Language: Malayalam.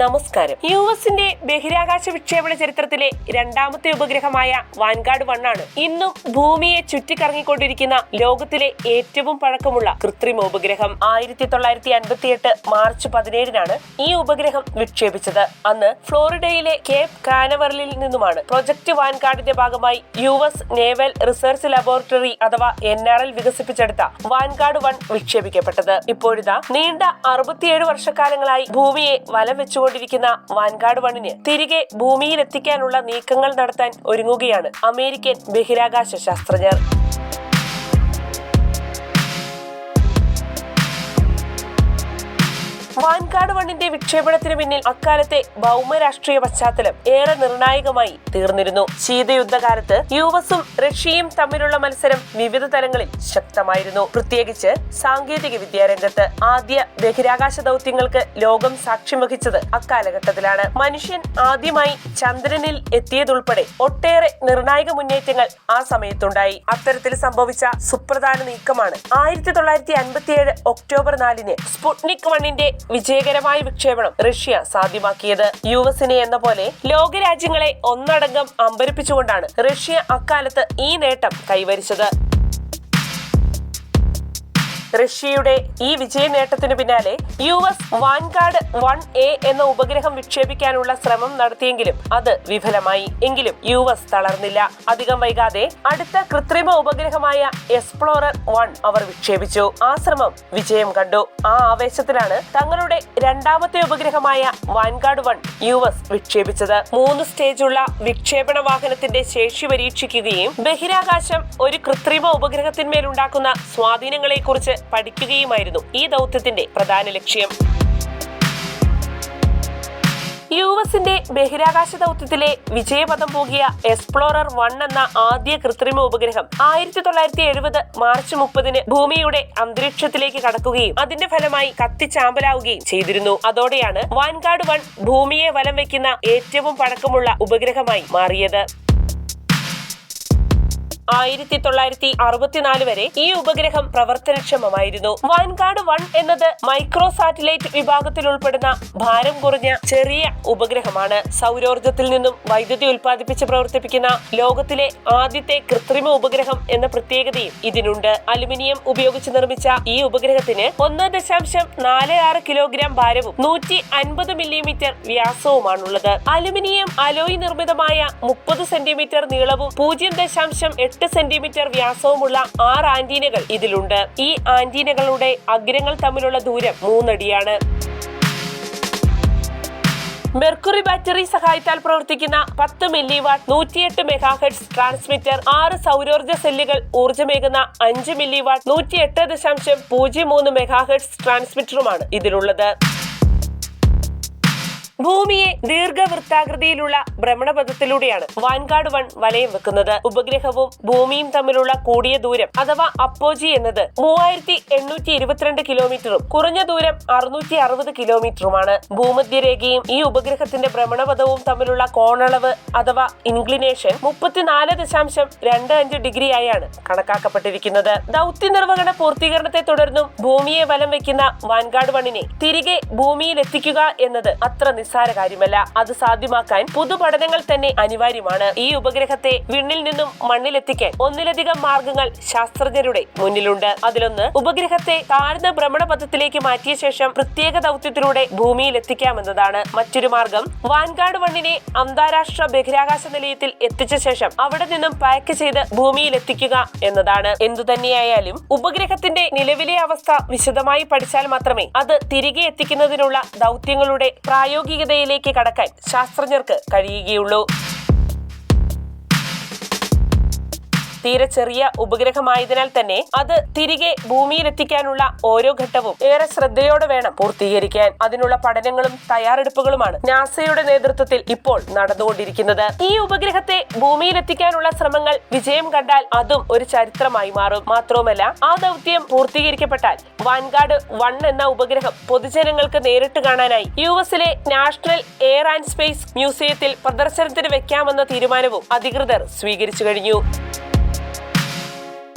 നമസ്കാരം. യു എസിന്റെ ബഹിരാകാശ വിക്ഷേപണ ചരിത്രത്തിലെ രണ്ടാമത്തെ ഉപഗ്രഹമായ വാൻഗാർഡ് വണ്ണാണ് ഇന്നും ഭൂമിയെ ചുറ്റിക്കറങ്ങിക്കൊണ്ടിരിക്കുന്ന ലോകത്തിലെ ഏറ്റവും പഴക്കമുള്ള കൃത്രിമ ഉപഗ്രഹം. ആയിരത്തി തൊള്ളായിരത്തി അൻപത്തിയെട്ട് മാർച്ച് പതിനേഴിനാണ് ഈ ഉപഗ്രഹം വിക്ഷേപിച്ചത്. അന്ന് ഫ്ലോറിഡയിലെ കേപ് കാനവറലിൽ നിന്നുമാണ് പ്രൊജക്ട് വാൻഗാർഡിന്റെ ഭാഗമായി U S naval research laboratory അഥവാ എൻ ആർ എൽ വികസിപ്പിച്ചെടുത്ത വാൻഗാർഡ് വൺ വിക്ഷേപിക്കപ്പെട്ടത്. ഇപ്പോഴിതാ നീണ്ട അറുപത്തിയേഴ് വർഷക്കാലങ്ങളായി ഭൂമിയെ വലം വെച്ചുകൊണ്ടിരിക്കുന്ന വാൻഗാർഡ് വണ്ണിന് തിരികെ ഭൂമിയിലെത്തിക്കാനുള്ള നീക്കങ്ങൾ നടത്താൻ ഒരുങ്ങുകയാണ് അമേരിക്കൻ ബഹിരാകാശ ശാസ്ത്രജ്ഞർ. വാൻഗാർഡ് വണ്ണിന്റെ വിക്ഷേപണത്തിന് പിന്നിൽ അക്കാലത്തെ ഭൗമരാഷ്ട്രീയ പശ്ചാത്തലം ഏറെ നിർണായകമായി തീർന്നിരുന്നു. ശീതയുദ്ധകാലത്ത് യു എസും റഷ്യയും തമ്മിലുള്ള മത്സരം വിവിധ തലങ്ങളിൽ ശക്തമായിരുന്നു. പ്രത്യേകിച്ച് സാങ്കേതിക വിദ്യാരംഗത്ത് ആദ്യ ബഹിരാകാശ ദൗത്യങ്ങൾക്ക് ലോകം സാക്ഷ്യം വഹിച്ചത് അക്കാലഘട്ടത്തിലാണ്. മനുഷ്യൻ ആദ്യമായി ചന്ദ്രനിൽ എത്തിയതുൾപ്പെടെ ഒട്ടേറെ നിർണായക മുന്നേറ്റങ്ങൾ ആ സമയത്തുണ്ടായി. അത്തരത്തിൽ സംഭവിച്ച സുപ്രധാന നീക്കമാണ് ആയിരത്തി തൊള്ളായിരത്തി അൻപത്തിയേഴ് ഒക്ടോബർ നാലിന് സ്പുട്നിക് വണ്ണിന്റെ വിജയകരമായ വിക്ഷേപണം റഷ്യ സാധ്യമാക്കിയത്. യു എസിനെ എന്ന പോലെ ലോകരാജ്യങ്ങളെ ഒന്നടങ്കം അമ്പരിപ്പിച്ചുകൊണ്ടാണ് റഷ്യ അക്കാലത്ത് ഈ നേട്ടം കൈവരിച്ചത്. റഷ്യയുടെ ഈ വിജയ നേട്ടത്തിനു പിന്നാലെ U S Vanguard one A എന്ന ഉപഗ്രഹം വിക്ഷേപിക്കാനുള്ള ശ്രമം നടത്തിയെങ്കിലും അത് വിഫലമായി. എങ്കിലും യു എസ് തളർന്നില്ല. അധികം വൈകാതെ അടുത്ത കൃത്രിമ ഉപഗ്രഹമായ എക്സ്പ്ലോറർ വൺ അവർ വിക്ഷേപിച്ചു. ആ ശ്രമം വിജയം കണ്ടു. ആ ആവേശത്തിലാണ് തങ്ങളുടെ രണ്ടാമത്തെ ഉപഗ്രഹമായ വാൻഗാർഡ് വൺ യു എസ് വിക്ഷേപിച്ചത്. മൂന്ന് സ്റ്റേജുള്ള വിക്ഷേപണ വാഹനത്തിന്റെ ശേഷി പരീക്ഷിക്കുകയും ബഹിരാകാശം ഒരു കൃത്രിമ ഉപഗ്രഹത്തിന്മേലുണ്ടാക്കുന്ന സ്വാധീനങ്ങളെക്കുറിച്ച് പഠിക്കുകയുമായിരുന്നു. ഈ ദൗത്യത്തിന്റെ പ്രധാന ലക്ഷ്യം. യു എസിന്റെ ബഹിരാകാശ ദൗത്യത്തിലെ വിജയപഥം പോകിയ എക്സ്പ്ലോറർ വൺ എന്ന ആദ്യ കൃത്രിമ ഉപഗ്രഹം ആയിരത്തി തൊള്ളായിരത്തി എഴുപത് മാർച്ച് മുപ്പതിന് ഭൂമിയുടെ അന്തരീക്ഷത്തിലേക്ക് കടക്കുകയും അതിന്റെ ഫലമായി കത്തിച്ചാമ്പലാവുകയും ചെയ്തിരുന്നു. അതോടെയാണ് വാൻഗാർഡ് വൺ ഭൂമിയെ വലം വയ്ക്കുന്ന ഏറ്റവും പഴക്കമുള്ള ഉപഗ്രഹമായി മാറിയത്. ആയിരത്തി തൊള്ളായിരത്തി അറുപത്തിനാല് വരെ ഈ ഉപഗ്രഹം പ്രവർത്തനക്ഷമമായിരുന്നു. വാൻഗാർഡ് വൺ എന്നത് മൈക്രോ സാറ്റലൈറ്റ് വിഭാഗത്തിൽ ഉൾപ്പെടുന്ന ഭാരം കുറഞ്ഞ ചെറിയ ഉപഗ്രഹമാണ്. സൗരോർജത്തിൽ നിന്നും വൈദ്യുതി ഉൽപ്പാദിപ്പിച്ച് പ്രവർത്തിപ്പിക്കുന്ന ലോകത്തിലെ ആദ്യത്തെ കൃത്രിമ ഉപഗ്രഹം എന്ന പ്രത്യേകതയും ഇതിനുണ്ട്. അലുമിനിയം ഉപയോഗിച്ച് നിർമ്മിച്ച ഈ ഉപഗ്രഹത്തിന് ഒന്ന് ദശാംശം നാല് ആറ് കിലോഗ്രാം ഭാരവും നൂറ്റി അൻപത് മില്ലിമീറ്റർ വ്യാസവുമാണുള്ളത്. അലുമിനിയം അലോയ് നിർമ്മിതമായ മുപ്പത് സെന്റിമീറ്റർ നീളവും പൂജ്യം ദശാംശം എട്ട് സെന്റിമീറ്റർ വ്യാസവുമുള്ള ആറ് ആന്റീനകൾ ഇതിലുണ്ട്. ഈ ആന്റീനകളുടെ അഗ്രങ്ങൾ തമ്മിലുള്ള ദൂരം മൂന്നടിയാണ്. മെർക്കുറി ബാറ്ററി സഹായത്താൽ പ്രവർത്തിക്കുന്ന പത്ത് മില്ലി വാട്ട് നൂറ്റിയെട്ട് മെഗാഹെഡ്സ് ട്രാൻസ്മിറ്റർ ആറ് സൗരോർജ സെല്ലുകൾ ഊർജമേകുന്ന അഞ്ച് മില്ലി വാട്ട് നൂറ്റിയെട്ട് ദശാംശം പൂജ്യം മൂന്ന് മെഗാഹെഡ്സ് ട്രാൻസ്മിറ്ററുമാണ് ഇതിലുള്ളത്. ഭൂമിയെ ദീർഘവൃത്താകൃതിയിലുള്ള ഭ്രമണപഥത്തിലൂടെയാണ് വാൻഗാർഡ് വൺ വലയം വെക്കുന്നത്. ഉപഗ്രഹവും ഭൂമിയും തമ്മിലുള്ള കൂടിയ ദൂരം അഥവാ അപ്പോജി എന്നത് മൂവായിരത്തി എണ്ണൂറ്റി ഇരുപത്തിരണ്ട് കിലോമീറ്ററും കുറഞ്ഞ ദൂരം അറുന്നൂറ്റി അറുപത് കിലോമീറ്ററുമാണ്. ഭൂമധ്യരേഖയും ഈ ഉപഗ്രഹത്തിന്റെ ഭ്രമണപഥവും തമ്മിലുള്ള കോണളവ് അഥവാ ഇൻക്ലിനേഷൻ മുപ്പത്തിനാല് ദശാംശം രണ്ട് അഞ്ച് ഡിഗ്രിയായാണ് കണക്കാക്കപ്പെട്ടിരിക്കുന്നത്. ദൗത്യ നിർവഹണ പൂർത്തീകരണത്തെ തുടർന്നും ഭൂമിയെ വലം വെക്കുന്ന വാൻഗാർഡ് വണ്ണിനെ തിരികെ ഭൂമിയിൽ എത്തിക്കുക എന്നത് അത്ര നിസ്സാര കാര്യമല്ല. അത് സാധ്യമാക്കാൻ പുതുപഠനങ്ങൾ തന്നെ അനിവാര്യമാണ്. ഈ ഉപഗ്രഹത്തെ വിണ്ണിൽ നിന്നും മണ്ണിലെത്തിക്കാൻ ഒന്നിലധികം മാർഗങ്ങൾ ശാസ്ത്രജ്ഞരുടെ മുന്നിലുണ്ട്. അതിലൊന്ന് ഉപഗ്രഹത്തെ താഴ്ന്ന ഭ്രമണപഥത്തിലേക്ക് മാറ്റിയ ശേഷം പ്രത്യേക ദൗത്യത്തിലൂടെ ഭൂമിയിൽ എത്തിക്കാമെന്നതാണ് മറ്റൊരു മാർഗം വാൻഗാർഡ് വണ്ണിനെ അന്താരാഷ്ട്ര ബഹിരാകാശ നിലയത്തിൽ എത്തിച്ച ശേഷം അവിടെ നിന്നും പാക്ക് ചെയ്ത് ഭൂമിയിൽ എത്തിക്കുക എന്നതാണ് എന്തുതന്നെയായാലും ഉപഗ്രഹത്തിന്റെ നിലവിലെ അവസ്ഥ വിശദമായി പഠിച്ചാൽ മാത്രമേ അത് തിരികെ എത്തിക്കുന്നതിനുള്ള ദൗത്യങ്ങളുടെ പ്രായോഗികതയിലേക്ക് കടക്കാൻ ശാസ്ത്രജ്ഞർക്ക് കഴിയുകയുള്ളൂ തീരെ ചെറിയ ഉപഗ്രഹമായതിനാൽ തന്നെ അത് തിരികെ ഭൂമിയിലെത്തിക്കാനുള്ള ഓരോ ഘട്ടവും ഏറെ ശ്രദ്ധയോടെ വേണം പൂർത്തീകരിക്കാൻ. അതിനുള്ള പഠനങ്ങളും തയ്യാറെടുപ്പുകളുമാണ് നാസയുടെ നേതൃത്വത്തിൽ ഇപ്പോൾ നടന്നുകൊണ്ടിരിക്കുന്നത്. ഈ ഉപഗ്രഹത്തെ ഭൂമിയിലെത്തിക്കാനുള്ള ശ്രമങ്ങൾ വിജയം കണ്ടാൽ അതും ഒരു ചരിത്രമായി മാറും. മാത്രവുമല്ല ആ ദൗത്യം പൂർത്തീകരിക്കപ്പെട്ടാൽ വാൻഗാർഡ് വൺ എന്ന ഉപഗ്രഹം പൊതുജനങ്ങൾക്ക് നേരിട്ട് കാണാനായി യു എസിലെ നാഷണൽ എയർ ആൻഡ് സ്പേസ് മ്യൂസിയത്തിൽ പ്രദർശനത്തിന് വെക്കാമെന്ന തീരുമാനവും അധികൃതർ സ്വീകരിച്ചു കഴിഞ്ഞു.